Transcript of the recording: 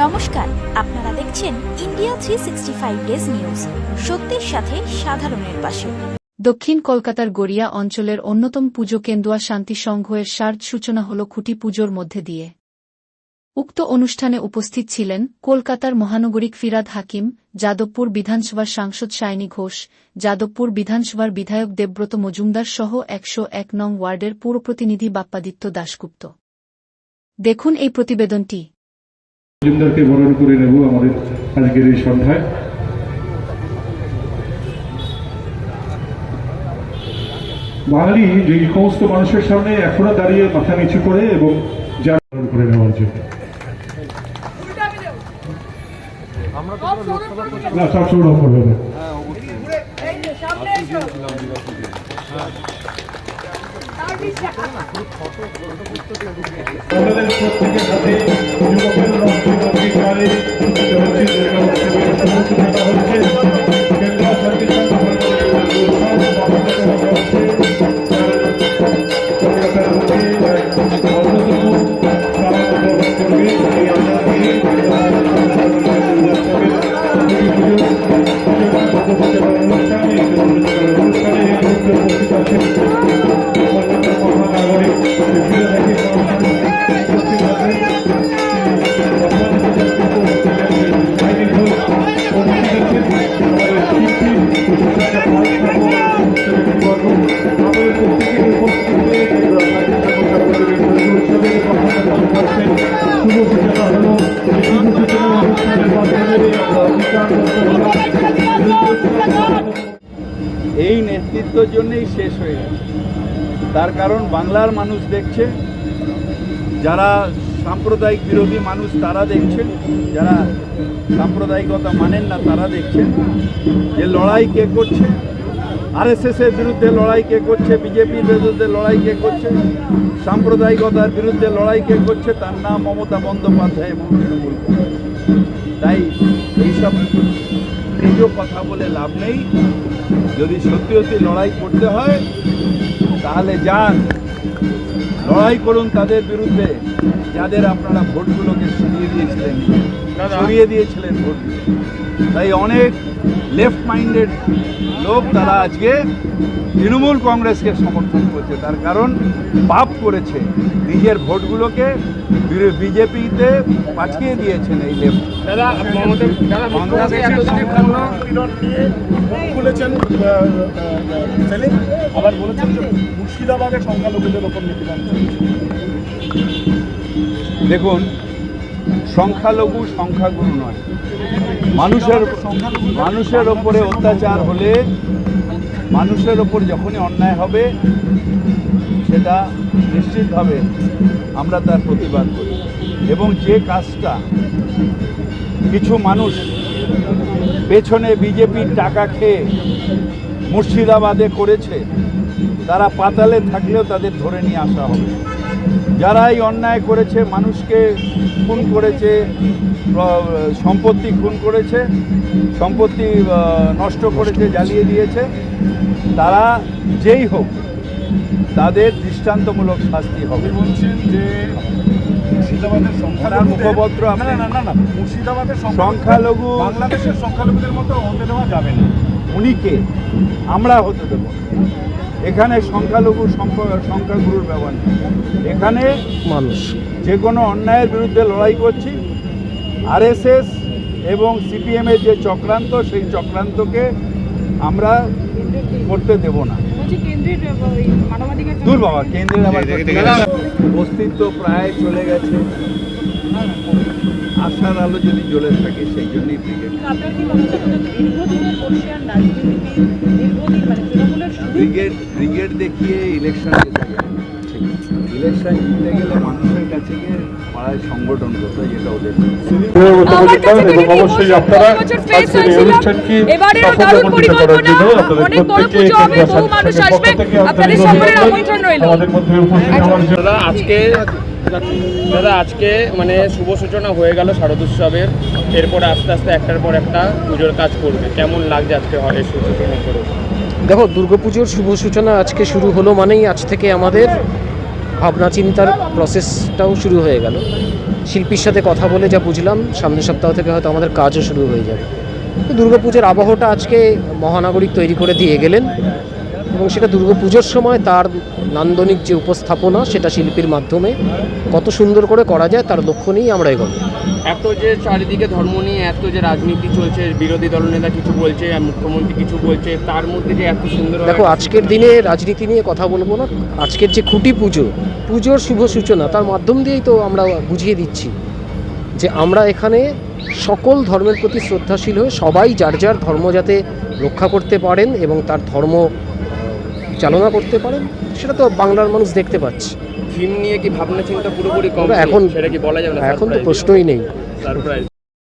নমস্কার, আপনারা দেখছেন India three sixty five days news. সত্যের সাথে সাধারণের পাশে। দক্ষিণ কলকাতার গড়িয়া অঞ্চলের অন্যতম পুজো কেন্দুয়া শান্তি সংঘের সার্জ সূচনা হল খুঁটি পুজোর মধ্যে দিয়ে। উক্ত অনুষ্ঠানে উপস্থিত ছিলেন কলকাতার মহানগরিক ফিরাদ হাকিম, যাদবপুর বিধানসভার সাংসদ সায়নী ঘোষ, যাদবপুর বিধানসভার বিধায়ক দেবব্রত মজুমদার সহ একশো এক নং ওয়ার্ডের পুরপ্রতিনিধি বাপ্পাদিত্য দাশগুপ্ত। দেখুন এই প্রতিবেদনটি। মজুমদারকে বরণ করে নেব আমাদের আজকের এই সন্ধ্যায়। বাঙালি যে সমস্ত মানুষের সামনে এখনও দাঁড়িয়ে মাথা নিচু করে এবং যার বরণ করে নেওয়ার জন্য। না সব আমাদের প্রত্যেকের সাথে যুবকের হচ্ছে উৎসবের শুভ সূচনা হচ্ছে এই নেতৃত্বের জন্যেই শেষ হয়ে গেছে। তার কারণ বাংলার মানুষ দেখছে, যারা সাম্প্রদায়িক বিরোধী মানুষ তারা দেখছেন, যারা সাম্প্রদায়িকতা মানেন না তারা দেখছেন যে লড়াই কে করছে আরএসএসের বিরুদ্ধে লড়াই কে করছে বিজেপির বিরুদ্ধে লড়াই কে করছে, সাম্প্রদায়িকতার বিরুদ্ধে লড়াই কে করছে, তার নাম মমতা বন্দ্যোপাধ্যায় এবং তৃণমূল তাই এইসব নিজ কথা বলে লাভ নেই। যদি সত্যি সত্যি লড়াই করতে হয় তাহলে যান। লড়াই করুন তাদের বিরুদ্ধে যাদের আপনারা ভোটগুলোকে সরিয়ে দিয়েছিলেন। সরিয়ে দিয়েছিলেন ভোটগুলো তাই অনেক লেফট মাইন্ডেড লোক তারা আজকে তৃণমূল কংগ্রেসকে সমর্থন করছে। তার কারণ পাপ করেছে। নিজের ভোটগুলোকে বিজেপিতে পাঠিয়ে দিয়েছেন এই লেফট দাদা খুলেছেন? সেলিম আবার বলেছেন যে মুর্শিদাবাদে সংখ্যালঘুদের ওপর নিপীড়ন দেখুন সংখ্যালঘু সংখ্যাগুরু নয়। মানুষের মানুষের ওপরে অত্যাচার হলে মানুষের ওপর যখনই অন্যায় হবে সেটা নিশ্চিতভাবে আমরা তার প্রতিবাদ করি। এবং যে কাজটা কিছু মানুষ পেছনে বিজেপির টাকা খেয়ে মুর্শিদাবাদে করেছে, তারা পাতালে থাকলেও তাদের ধরে নিয়ে আসা হবে। যারা এই অন্যায় করেছে, মানুষকে খুন করেছে সম্পত্তি খুন করেছে, সম্পত্তি নষ্ট করেছে, জ্বালিয়ে দিয়েছে, তারা যেই হোক তাদের দৃষ্টান্তমূলক শাস্তি হবে। বলছেন যে মুর্শিদাবাদের মুখপত্র না না না মুর্শিদাবাদের সংখ্যালঘু- বাংলাদেশের সংখ্যালঘুদের মতো হতে দেওয়া যাবে না। উনিকে আমরা হতে দেব। এখানে সংখ্যালঘু সংখ্যাগুরুর ব্যবহার এখানে মানুষ। যে কোনো অন্যায়ের বিরুদ্ধে লড়াই করছি। আরএসএস এবং সিপিএমের যে চক্রান্ত সেই চক্রান্তকে আমরা করতে দেব না বলছি কেন্দ্রের ওই মানবাধিকার দূর বাবা কেন্দ্রের আবার অস্তিত্ব প্রায় চলে গেছে। আশার আলো যদি জ্বলে থাকে সেই জন্যই ক্রিকেট ক্রিকেট মনে দেখিয়ে ইলেকশন জিতে ইলেকশন জিতে গেলে মানুষের গিয়ে পাড়ায় সংগঠন করতে যেটা ওদের এবং অবশ্যই আপনারা আজকের এই অনুষ্ঠানকে সাফল্যমণ্ডিত করার জন্য আপনাদের আপনাদের সকলের আমন্ত্রণ রইল। আমাদের মধ্যে উপস্থিত হওয়ার জন্য। দাদা আজকে দাদা আজকে মানে শুভ সূচনা হয়ে গেল শারদোৎসবের। এরপরে আস্তে আস্তে একটার পর একটা পুজোর কাজ করবে। কেমন লাগছে আজকে হয় এই শুভ সূচনা করে? দেখো দুর্গাপুজোর শুভ সূচনা আজকে শুরু হলো মানেই আজ থেকে আমাদের ভাবনা চিন্তার প্রসেসটাও শুরু হয়ে গেল। শিল্পীর সাথে কথা বলে যা বুঝলাম, সামনের সপ্তাহ থেকে হয়তো আমাদের কাজও শুরু হয়ে যাবে। দুর্গাপুজোর আবহটা আজকে মহানাগরিক তৈরি করে দিয়ে গেলেন। এবং সেটা দুর্গাপুজোর সময় তার নান্দনিক যে উপস্থাপনা সেটা শিল্পীর মাধ্যমে কত সুন্দর করে করা যায় তার লক্ষ্য নিয়েই আমরা এগোবো। এত যে চারিদিকে ধর্ম নিয়ে এত যে রাজনীতি চলছে বিরোধী দলনেতা কিছু বলছে মুখ্যমন্ত্রী কিছু বলছে তার মধ্যে যে এত সুন্দর দেখো আজকের দিনে রাজনীতি নিয়ে কথা বলব না। আজকের যে খুঁটি পুজো পুজোর শুভ সূচনা তার মাধ্যম দিয়েই তো আমরা বুঝিয়ে দিচ্ছি যে আমরা এখানে সকল ধর্মের প্রতি শ্রদ্ধাশীল হয়ে সবাই যার যার ধর্ম যাতে রক্ষা করতে পারেন এবং তার ধর্ম চালনা করতে পারেন সেটা তো বাংলার মানুষ দেখতে পাচ্ছে। থিম নিয়ে কি ভাবনা চিন্তা পুরোপুরি কম এখন- সেটা কি বলা যাবে না? এখন তো প্রশ্নই নেই। সারপ্রাইজ